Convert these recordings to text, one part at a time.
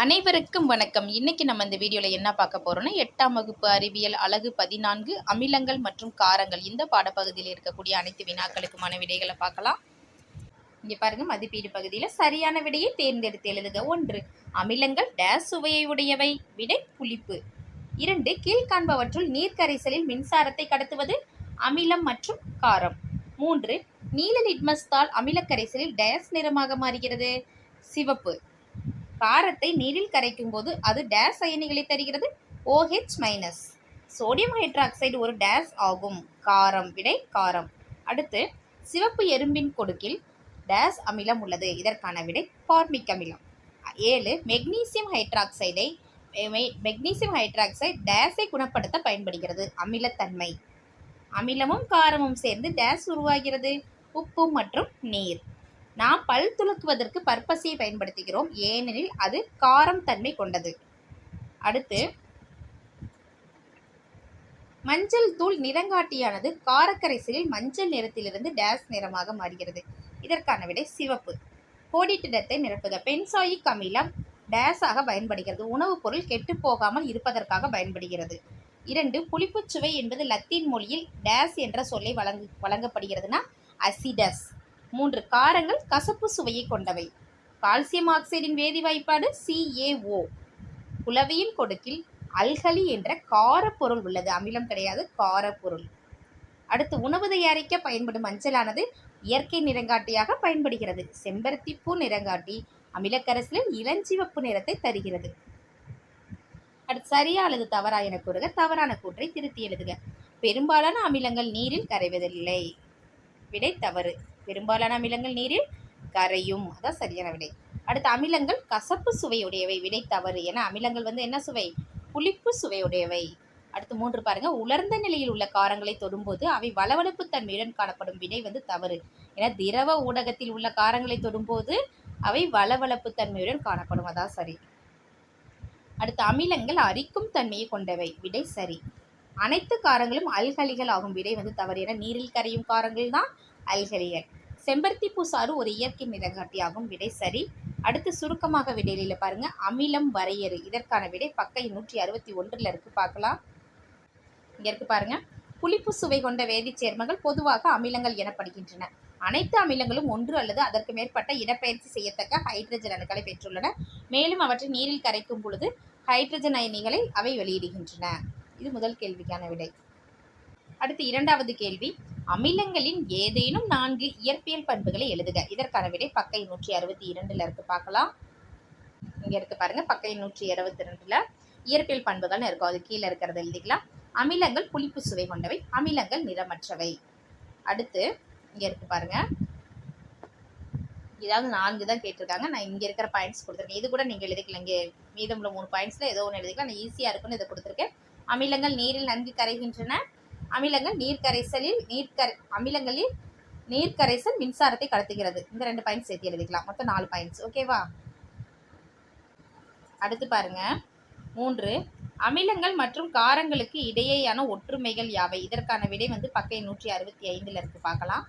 அனைவருக்கும் வணக்கம். இன்னைக்கு நம்ம இந்த வீடியோவில் என்ன பார்க்க போறோம்னா எட்டாம் வகுப்பு அறிவியல் அழகு பதினான்கு அமிலங்கள் மற்றும் காரங்கள் இந்த பாடப்பகுதியில் இருக்கக்கூடிய அனைத்து வினாக்களுக்குமான விடைகளை பார்க்கலாம். இங்கே பாருங்க மதிப்பீடு பகுதியில் சரியான விடையை தேர்ந்தெடுத்து எழுதுக. ஒன்று அமிலங்கள் டேஸ் சுவையை உடையவை. விடை புளிப்பு. இரண்டு கீழ்காண்பவற்றுள் நீர்க்கரைசலில் மின்சாரத்தை கடத்துவது அமிலம் மற்றும் காரம். மூன்று நீல லிட்மஸ் தாள் டேஸ் நிறமாக மாறுகிறது. சிவப்பு காரத்தை நீரில் கரைக்கும் போது அது டேஸ் அயனிகளை தருகிறது. ஓஹெச் மைனஸ் சோடியம் ஹைட்ராக்சைடு ஒரு டேஸ் ஆகும். காரம் விடை காரம். அடுத்து சிவப்பு எறும்பின் கொடுக்கில் டேஸ் அமிலம் உள்ளது. இதற்கான விடை பார்மிக் அமிலம். ஏழு மெக்னீசியம் ஹைட்ராக்சைடை மெக்னீசியம் ஹைட்ராக்சைடு டேஸை குணப்படுத்த பயன்படுகிறது. அமிலத்தன்மை. அமிலமும் காரமும் சேர்ந்து டேஸ் உருவாகிறது. உப்பு மற்றும் நீர். நாம் பல் துலக்குவதற்கு பற்பசையை பயன்படுத்துகிறோம். ஏனெனில் அது காரம் தன்மை கொண்டது. அடுத்து மஞ்சள் தூள் நிறங்காட்டியானது காரக்கரைசலில் மஞ்சள் நிறத்திலிருந்து டேஸ் நிறமாக மாறுகிறது. இதற்கான விடை சிவப்பு. கோடிட்டிடத்தை நிரப்புக பென்சாயிக் அமிலம் டேஸாக பயன்படுகிறது. உணவுப் பொருள் கெட்டுப் போகாமல் இருப்பதற்காக பயன்படுகிறது. இரண்டு புளிப்புச் சுவை என்பது லத்தீன் மொழியில் டேஸ் என்ற சொல்லை வழங்கு வழங்கப்படுகிறதுனா அசிடஸ். மூன்று காரங்கள் கசப்பு சுவையை கொண்டவை. கால்சியம் ஆக்சைடின் வேதி வாய்ப்பாடு சிஏஓ புலவியின் கொடுக்கில் அல்கலி என்ற காரப்பொருள் உள்ளது. அமிலம் கிடையாது காரப்பொருள். அடுத்து உணவு தயாரிக்க பயன்படும் மஞ்சளானது இயற்கை நிறங்காட்டியாக பயன்படுகிறது. செம்பருத்தி பூ நிறங்காட்டி அமிலக்கரசலில் இளஞ்சிவப்பு நிறத்தை தருகிறது. அடுத்து சரியா அல்லது தவறா என கூறுக. தவறான கூற்றை திருத்தி எழுதுக. பெரும்பாலான அமிலங்கள் நீரில் கரைவதில்லை. விடை தவறு. பெரும்பாலான அமிலங்கள் நீரில் கரையும். அதான் சரியான விடை. அடுத்து அமிலங்கள் கசப்பு சுவையுடையவை. விடை தவறு. என அமிலங்கள் வந்து என்ன சுவை? புளிப்பு சுவையுடையவை. அடுத்து மூன்று பாருங்க. உலர்ந்த நிலையில் உள்ள காரங்களை தொடும்போது அவை வளவளப்பு தன்மையுடன் காணப்படும். விடை வந்து தவறு. ஏன்னா திரவ ஊடகத்தில் உள்ள காரங்களை தொடும்போது அவை வளவளப்பு தன்மையுடன் காணப்படும். அதான் சரி. அடுத்து அமிலங்கள் அரிக்கும் தன்மையை கொண்டவை. விடை சரி. அனைத்து காரங்களும் அல்கலிகள் ஆகும் விடை வந்து தவறு. என நீரில் கரையும் காரங்கள் தான். அல்கலிகள் செம்பருத்தி பூசாறு ஒரு இயற்கை நிறங்காட்டியாகும் விடை சரி. அடுத்து சுருக்கமாக விடையில பாருங்க. அமிலம் வரையறு. இதற்கான விடை பக்கை நூற்றி அறுபத்தி ஒன்றில் இருக்கு. பார்க்கலாம். இங்கே இருக்கு பாருங்க. புளிப்பு சுவை கொண்ட வேதிச் சேர்மங்கள் பொதுவாக அமிலங்கள் எனப்படுகின்றன. அனைத்து அமிலங்களும் ஒன்று அல்லது அதற்கு மேற்பட்ட இடப்பெயர்ச்சி செய்யத்தக்க ஹைட்ரஜன் அணுக்களை பெற்றுள்ளன. மேலும் அவற்றை நீரில் கரைக்கும் பொழுது ஹைட்ரஜன் அயனிகளை அவை வெளியிடுகின்றன. இது முதல் கேள்விக்கான விடை. அடுத்து இரண்டாவது கேள்வி. அமிலங்களின் ஏதேனும் நான்கு இயற்பியல் பண்புகளை எழுதுக. இதற்கான விடை பக்கை நூற்றி அறுபத்தி இரண்டுல இருக்கு பார்க்கலாம். இங்க இருக்கு பாருங்க பக்கை நூற்றி அறுபத்தி ரெண்டுல இயற்பியல் பண்புகள்னு இருக்கும். அது கீழே இருக்கிறத எழுதிக்கலாம். அமிலங்கள் புளிப்பு சுவை கொண்டவை அமிலங்கள் நிறமற்றவை. அடுத்து இங்க இருக்கு பாருங்க. இதாவது நான்கு தான் கேட்டிருக்காங்க. நான் இங்கே இருக்கிற பாயிண்ட்ஸ் கொடுத்துருக்கேன். இது கூட நீங்கள் எழுதிக்கலாம். இங்கே மீதமுள்ள மூணு பாயிண்ட்ஸில் ஏதோ ஒன்று எழுதிக்கலாம். நான் ஈஸியாக இருக்குன்னு இதை கொடுத்துருக்கேன். அமிலங்கள் நீரில் நன்கு கரைகின்றன. அமிலங்கள் நீர் கரைசலில் நீர் கரை அமிலங்களில் நீர் கரைசல் மின்சாரத்தை கடத்துகிறது. இந்த ரெண்டு பாயிண்ட்ஸ் சேர்த்து எழுதிக்கலாம். மொத்தம் நாலு பாயிண்ட்ஸ் ஓகேவா அடுத்து பாருங்க. மூன்று அமிலங்கள் மற்றும் காரங்களுக்கு இடையேயான ஒற்றுமைகள் யாவை? இதற்கான விடை வந்து பக்கை நூற்றி அறுபத்தி ஐந்தில் இருக்கு. பார்க்கலாம்.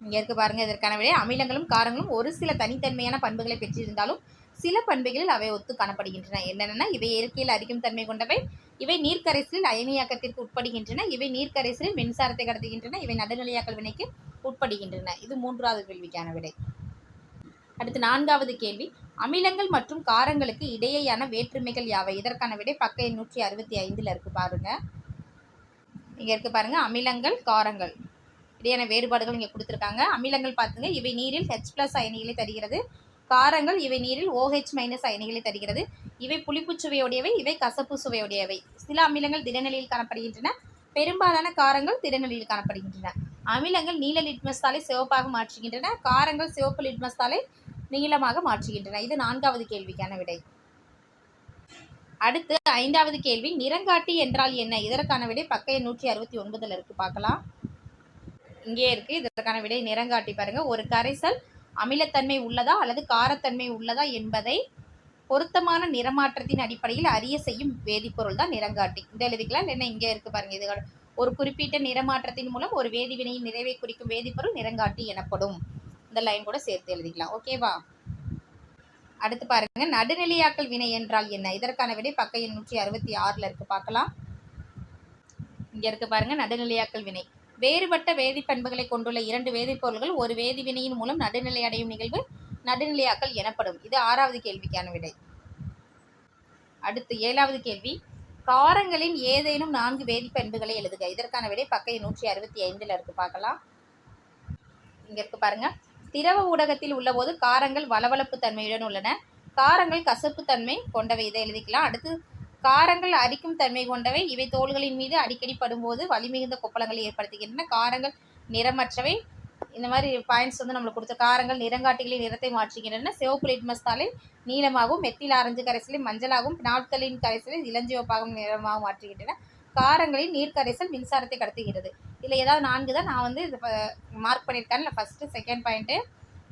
இங்கே இருக்கு பாருங்க. இதற்கான விடை அமிலங்களும் காரங்களும் ஒரு சில தனித்தன்மையான பண்புகளை பெற்றிருந்தாலும் சில பண்புகளில் அவை ஒத்து காணப்படுகின்றன. என்னென்னா இவை இயற்கையில் அரிக்கும் தன்மை கொண்டவை. இவை நீர்க்கரைசலில் அயனியாக்கத்திற்கு உட்படுகின்றன. இவை நீர்க்கரைசலில் மின்சாரத்தை கடத்துகின்றன. இவை நடுநிலையாக்கல் வினைக்கு உட்படுகின்றன. இது மூன்றாவது கேள்விக்கான விடை. அடுத்து நான்காவது கேள்வி. அமிலங்கள் மற்றும் காரங்களுக்கு இடையேயான வேற்றுமைகள் யாவை? இதற்கான விடை பக்க எண்ணூற்றி அறுபத்தி ஐந்துல இருக்கு பாருங்க. இங்க இருக்கு பாருங்க. அமிலங்கள் காரங்கள். இடையான வேறுபாடுகள் இங்கே கொடுத்துருக்காங்க. அமிலங்கள் பார்த்துங்க இவை நீரில் ஹெச் பிளஸ் அயனிகளை தருகிறது. காரங்கள் இவை நீரில் ஓஹெச் மைனஸ் அயனிகளை தருகிறது. இவை புளிப்பு சுவையுடையவை இவை கசப்பு சுவையுடையவை சில அமிலங்கள் திடநிலையில் காணப்படுகின்றன. பெரும்பாலான காரங்கள் திடநிலையில் காணப்படுகின்றன. அமிலங்கள் நீல லிட்மஸ் தாளை சிவப்பாக மாற்றுகின்றன. காரங்கள் சிவப்பு லிட்மஸ் தாளை நீளமாக மாற்றுகின்றன. இது நான்காவது கேள்விக்கான விடை. அடுத்து ஐந்தாவது கேள்வி நிறங்காட்டி என்றால் என்ன? இதற்கான விடை பக்க எண் நூற்றி அறுபத்தி ஒன்பதுல இருக்கு. பார்க்கலாம். இங்கே இருக்கு. இதற்கான விடை நிறங்காட்டி பாருங்க. ஒரு கரைசல் அமிலத்தன்மை உள்ளதா அல்லது காரத்தன்மை உள்ளதா என்பதை பொருத்தமான நிறமாற்றத்தின் அடிப்படையில் அறிய செய்யும் வேதிப்பொருள் தான் நிறங்காட்டி. இந்த எழுதிக்கலாம். இல்லைன்னா இங்கே இருக்கு பாருங்க இது ஒரு குறிப்பிட்ட நிறமாற்றத்தின் மூலம் ஒரு வேதிவினையின் நிறைவை குறிக்கும் வேதிப்பொருள் நிறங்காட்டி எனப்படும். இந்த லைன் கூட சேர்த்து எழுதிக்கலாம். ஓகேவா அடுத்து பாருங்க நடுநிலையாக்கல் வினை என்றால் என்ன? இதற்கான விடை பக்க எண்ணூற்றி அறுபத்தி ஆறில் இருக்கு. பார்க்கலாம். இங்க இருக்கு பாருங்க நடுநிலையாக்கல் வினை. வேறுபட்ட வேதிப்பண்புகளை கொண்டுள்ள இரண்டு வேதிப்பொருள்கள் ஒரு வேதிவினையின் மூலம் நடுநிலை அடையும் நிகழ்வு நடுநிலையாக்கல் எனப்படும். இது ஆறாவது கேள்விக்கான விடை. அடுத்து ஏழாவது கேள்வி. காரங்களின் ஏதேனும் நான்கு வேதிப்பண்புகளை எழுதுக. இதற்கான விடை பக்க நூற்றி அறுபத்தி ஐந்துல இருக்கு. பார்க்கலாம். இங்க இருக்கு பாருங்க. திரவ ஊடகத்தில் உள்ளபோது காரங்கள் வளவளப்பு தன்மையுடன் உள்ளன. காரங்கள் கசப்பு தன்மை கொண்டவை. இதை எழுதிக்கலாம். அடுத்து காரங்கள் அரிக்கும் தன்மை கொண்டவை. இவை தோள்களின் மீது அடிக்கடி படும்போது வலிமிகுந்த கொப்பளங்களை ஏற்படுத்துகின்றன. காரங்கள் நிறமற்றவை. இந்த மாதிரி பாயிண்ட்ஸ் வந்து நம்மளுக்கு கொடுத்த காரங்கள் நிறங்காட்டிகளின் நிறத்தை மாற்றுகின்றன. சிவப்பு லிட்மஸ் தாளை நீளமாகவும் மெத்தில் ஆரஞ்சு கரைசலை மஞ்சளாகவும் நாட்களின் கரைசலை இளஞ்சிவப்பாகவும் நிறமாகவும் மாற்றுகின்றன. காரங்களின் நீர்க்கரைசல் மின்சாரத்தை கடத்துகிறது. இதில் ஏதாவது நான்கு தான் நான் வந்து இது மார்க் பண்ணியிருக்கேன். இல்லை ஃபஸ்ட்டு செகண்ட் பாயிண்ட்டு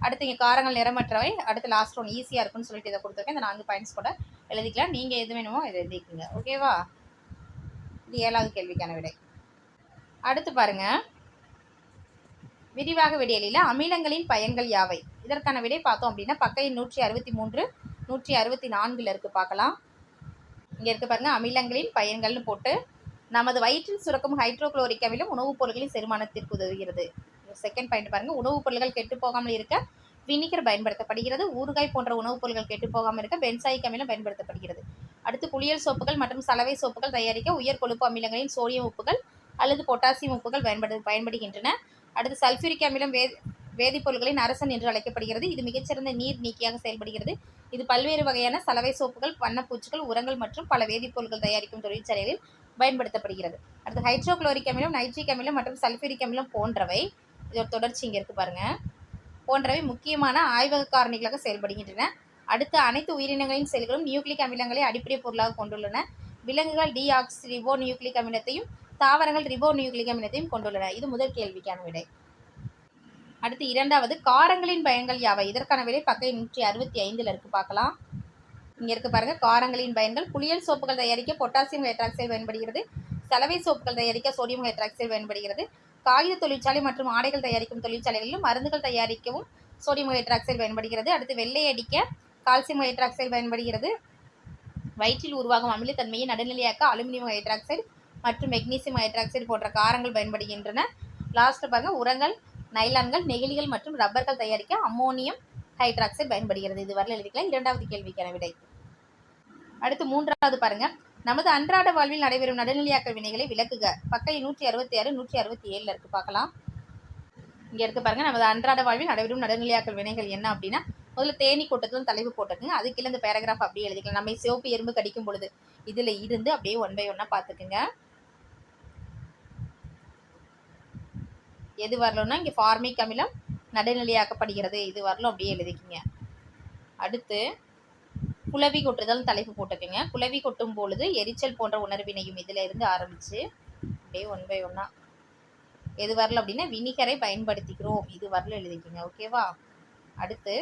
அடுத்து இங்கே காரங்கள் நிறமற்றவை. அடுத்து லாஸ்ட் ஒன் ஈஸியாக இருக்குன்னு சொல்லிட்டு இதை கொடுத்துருக்கேன். இந்த நான்கு பாயிண்ட்ஸ் கூட எழுதிக்கலாம். நீங்கள் எது வேணுமோ இதை எழுதிக்கோங்க. ஓகேவா இது ஏழாவது கேள்விக்கான விடை. அடுத்து பாருங்க. விரிவாக விடையலில் அமிலங்களின் பயன்கள் யாவை? இதற்கான விடை பார்த்தோம் அப்படின்னா பக்கையின் நூற்றி அறுபத்தி மூன்று நூற்றி அறுபத்தி நான்கில் இருக்கு பார்க்கலாம். இங்கே இருக்குது பாருங்க அமிலங்களின் பயன்கள்னு போட்டு நமது வயிற்றில் சுரக்கும் ஹைட்ரோக்ளோரிக் அமிலம் உணவுப் பொருட்களின் செரிமானத்திற்கு உதவுகிறது. செகண்ட் பாயிண்ட் பாருங்க. உணவுப் பொருட்கள் கெட்டு போகாமல் இருக்க வினிகர் பயன்படுத்தப்படுகிறது. ஊறுகாய் போன்ற உணவுப் பொருட்கள் கெட்டு போகாமல் இருக்க பென்சாயிக் அமிலம் பயன்படுத்தப்படுகிறது. அடுத்து குளியல் சோப்புகள் மற்றும் சலவை சோப்புகள் தயாரிக்க உயர் கொழுப்பு அமிலங்களின் சோடியம் உப்புகள் அல்லது பொட்டாசியம் உப்புகள் பயன்படு பயன்படுகின்றன. அடுத்து சல்ஃபியூரிக் அமிலம் வே வேதிப்பொருட்களின் அரசன் என்று அழைக்கப்படுகிறது. இது மிகச்சிறந்த நீர் நீக்கியாக செயல்படுகிறது. இது பல்வேறு வகையான சலவை சோப்புகள் வண்ணப்பூச்சிகள் உரங்கள் மற்றும் பல வேதிப்பொருட்கள் தயாரிக்கும் தொழிற்சாலைகளில் பயன்படுத்தப்படுகிறது. அடுத்து ஹைட்ரோகுளோரிக் அமிலம் நைட்ரிக் அமிலம் மற்றும் சல்ஃபியூரிக் அமிலம் போன்றவை இதோட தொடர்ச்சி இங்கே இருக்கு பாருங்க. போன்றவை முக்கியமான ஆய்வக காரணிகளாக செயல்படுகின்றன. அடுத்து அனைத்து உயிரினங்களின் செல்களும் நியூக்ளிக் அமிலங்களை அடிப்படை பொருளாக கொண்டுள்ளன. விலங்குகள் டிஆக்ஸ் ரிபோ நியூக்ளிக் அமிலத்தையும் தாவரங்கள் ரிபோ நியூக்ளிக் அமிலத்தையும் கொண்டுள்ளன. இது முதல் கேள்விக்கான விடை. அடுத்து இரண்டாவது காரங்களின் பயன்கள் யாவை? இதற்கான விடை பக்கை நூற்றி அறுபத்தி ஐந்தில் இருக்கு. பார்க்கலாம். இங்க இருக்கு பாருங்க. காரங்களின் பயன்கள் குளியல் சோப்புகள் தயாரிக்க பொட்டாசியம் ஹைட்ராக்சைடு பயன்படுகிறது. சலவை சோப்புகள் தயாரிக்க சோடியம் ஹைட்ராக்சைடு பயன்படுகிறது. காகித தொழிற்சாலை மற்றும் ஆடைகள் தயாரிக்கும் தொழிற்சாலைகளிலும் மருந்துகள் தயாரிக்கவும் சோடியம் ஹைட்ராக்சைடு பயன்படுகிறது. அடுத்து வெள்ளை அடிக்க கால்சியம் ஹைட்ராக்சைடு பயன்படுகிறது. வயிற்றில் உருவாகும் அமிலத்தன்மையை நடுநிலையாக்க அலுமினியம் ஹைட்ராக்சைடு மற்றும் மெக்னீசியம் ஹைட்ராக்சைடு போன்ற காரங்கள் பயன்படுகின்றன. லாஸ்ட்டில் பாருங்கள் உரங்கள் நைலான்கள் நெகிழிகள் மற்றும் ரப்பர்கள் தயாரிக்க அம்மோனியம் ஹைட்ராக்சைடு பயன்படுகிறது. இது எழுதிக்கலாம். இரண்டாவது கேள்விக்கான விடை. அடுத்து மூன்றாவது பாருங்கள் நமது அன்றாட வாழ்வில் நடைபெறும் நடுநிலையாக்கல் வினைகளை விளக்குக. பக்க நூற்றி அறுபத்தி ஆறு நூற்றி அறுபத்தி ஏழில் இருக்கு. பார்க்கலாம். இங்கே இருக்க பாருங்க. நமது அன்றாட வாழ்வில் நடைபெறும் நடுநிலையாக்கல் வினைகள் என்ன அப்படின்னா முதல்ல தேனி கூட்டத்தில் தலைப்பு போட்டுக்குங்க அதுக்குள்ள இந்த பேராகிராஃப் அப்படியே எழுதிக்கலாம். நம்ம சிவப்பு எறும்பு கடிக்கும் பொழுது இதில் இருந்து அப்படியே ஒன் பை ஒன்னா பார்த்துக்குங்க. எது வரலன்னா இங்கே ஃபார்மிக் அமிலம் நடுநிலையாக்கப்படுகிறது. இது வரலும் அப்படியே எழுதிக்கிங்க. அடுத்து குலவி கொட்டுதல் தலைப்பு போட்டுக்கோங்க குலவி கொட்டும் பொழுது எரிச்சல் போன்ற உணர்வினையும் இதில் இருந்து ஆரம்பித்து அப்படியே ஒன் பை ஒன்னா எது வரல அப்படின்னா வினிகரை பயன்படுத்திக்கிறோம். இது வரல எழுதிக்கோங்க ஓகேவா அடுத்து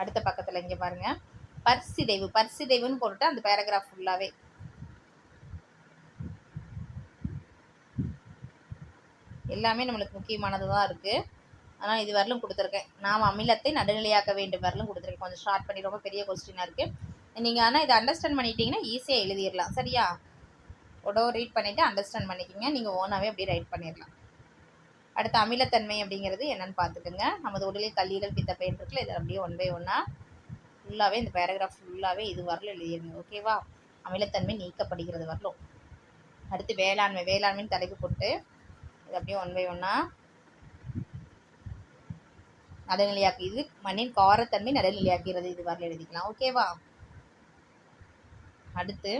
அடுத்த பக்கத்தில் இங்கே பாருங்க. பர்சிதைவு பர்சிதைவுன்னு போட்டுட்டு அந்த பேராகிராஃப் ஃபுல்லாகவே எல்லாமே நம்மளுக்கு முக்கியமானது தான் இருக்குது ஆனால் இது வரலும் கொடுத்துருக்கேன். நாம் அமிலத்தை நடுநிலையாக்க வேண்டும் வரலும் கொடுத்துருக்கேன். கொஞ்சம் ஷார்ட் பண்ணி ரொம்ப பெரிய கொஸ்டினாக இருக்குது நீங்கள் ஆனால் இதை அண்டர்ஸ்டாண்ட் பண்ணிட்டீங்கன்னா ஈஸியாக எழுதிடலாம். சரியா? உடோ ரீட் பண்ணிவிட்டு அண்டர்ஸ்டாண்ட் பண்ணிக்கோங்க. நீங்கள் ஓனாகவே அப்படியே ரைட் பண்ணிடலாம். அடுத்து அமிலத்தன்மை அப்படிங்கிறது என்னென்னு பார்த்துக்கோங்க. நமது உடலில் கல்லீரல் பித்தப்பையன் இருக்குல்ல இதை அப்படியே ஒன் பை ஒன்னாக ஃபுல்லாகவே இந்த பேராகிராஃப் ஃபுல்லாகவே இது வரல எழுதிடுங்க. ஓகேவா அமிலத்தன்மை நீக்கப்படுகிறது வரலும். அடுத்து வேளாண்மை. வேளாண்மைன்னு தலைப்பு போட்டு இது அப்படியே ஒன் பை ஒன்னாக நடுநிலையாக்கு இது மண்ணின் காரத்தன்மை நடுநிலையாக்குகிறது இது வரல எழுதிக்கலாம். ஓகேவா? அடுத்து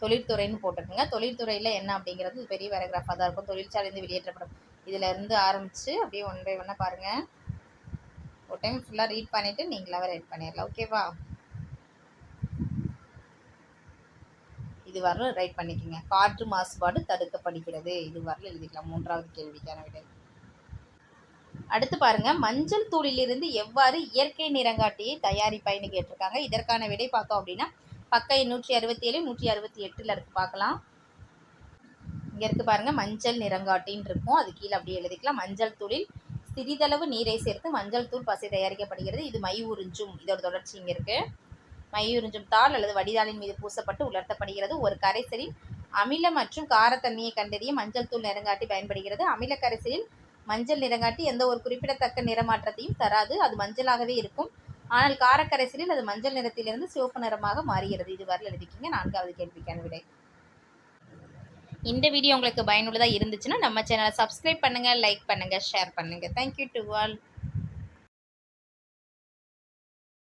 தொழில்துறைன்னு போட்டிருக்குங்க. தொழில்துறையில் என்ன அப்படிங்கிறது பெரிய பேராகிராஃபாக தான் இருக்கும். தொழிற்சாலைந்து வெளியேற்றப்படும். இதில் இருந்து ஆரம்பித்து அப்படியே ஒன் பை ஒன்னாக பாருங்கள் ஒரு டைம் ஃபுல்லாக ரீட் பண்ணிவிட்டு நீங்களாவே ரைட் பண்ணிடலாம். ஓகேவா? இது வரல ரைட் பண்ணிக்கோங்க. காற்று மாசுபாடு தடுக்கப்படுகிறது. இது வரல எழுதிக்கலாம். மூன்றாவது கேள்விக்கான விடை. அடுத்து பாருங்க மஞ்சள் தூளிலிருந்து எவ்வாறு இயற்கை நிறங்காட்டியை தயாரிப்பாய்னு கேட்டிருக்காங்க. இதற்கான விடை பார்த்தோம் அப்படின்னா பக்க நூற்றி அறுபத்தி ஏழு நூற்றி அறுபத்தி எட்டில் இருக்கு பார்க்கலாம். இங்கே இருக்கு பாருங்க மஞ்சள் நிறங்காட்டின்னு இருக்கும். அது கீழே அப்படியே எழுதிக்கலாம். மஞ்சள் தூளில் சிறிதளவு நீரை சேர்த்து மஞ்சள் தூள் பசை தயாரிக்கப்படுகிறது. இது மை உறிஞ்சும். இதோட தொடர்ச்சி இங்கே இருக்கு. மை உறிஞ்சும் தாள் அல்லது வடிதாளின் மீது பூசப்பட்டு உலர்த்தப்படுகிறது. ஒரு கரைசலின் அமில மற்றும் காரத்தன்மையை கண்டறிய மஞ்சள் தூள் நிறங்காட்டி பயன்படுகிறது. அமில கரைசலில் மஞ்சள் நிறங்காட்டி எந்த ஒரு குறிப்பிடத்தக்க நிறமாற்றத்தையும் தராது. அது மஞ்சளாகவே இருக்கும். ஆனால் காரக்கரைசலில் அது மஞ்சள் நிறத்திலிருந்து சிவப்பு நிறமாக மாறுகிறது. இது எழுதிக்கிங்க நான்காவது கேள்விக்கான விடை. இந்த வீடியோ உங்களுக்கு பயனுள்ளதாக இருந்துச்சுன்னா நம்ம சேனலை சப்ஸ்கிரைப் பண்ணுங்கள் லைக் பண்ணுங்கள் ஷேர் பண்ணுங்கள் தேங்க்யூ டு ஆல்